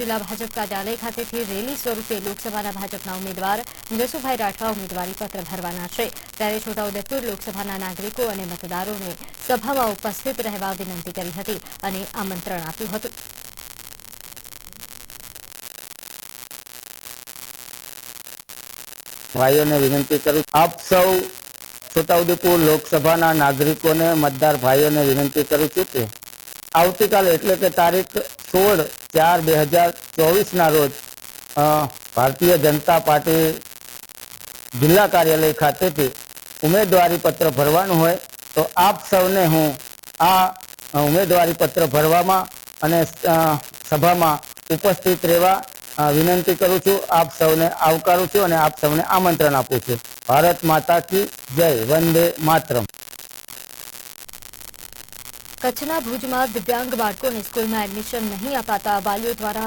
જિલ્લા ભાજપ કાર્યાલય ખાતેથી રેલી સ્વરૂપે લોકસભાના ભાજપના ઉમેદવાર જસુભાઈ રાઠવા ઉમેદવારી ભરવાના છે. ત્યારે છોટાઉદેપુર લોકસભાના નાગરિકો અને મતદારોને સભામાં ઉપસ્થિત રહેવા વિનંતી કરી હતી અને આમંત્રણ આપ્યું હતું. ભાઈઓને વિનંતી કરું આપ સૌ છોટાઉદેપુર લોકસભાના નાગરિકોને, મતદાર ભાઈઓને વિનંતી કરું છું કે આવતીકાલે એટલે કે તારીખ સોળ ચાર બે હજાર ચોવીસના રોજ ભારતીય જનતા પાર્ટી જિલ્લા કાર્યાલય ખાતેથી ઉમેદવારી પત્ર ભરવાનું હોય તો આપ સૌને હું આ ઉમેદવારી પત્ર ભરવામાં અને સભામાં ઉપસ્થિત રહેવા વિનંતી કરું છું. આપ સૌને આવકારું છું અને આપ સૌને આમંત્રણ આપું છું. ભારત માતા કી જય. વંદે માતરમ. કચ્છના ભુજમાં દિવ્યાંગ બાળકોને સ્કૂલમાં એડમિશન નહીં અપાતા વાલીઓ દ્વારા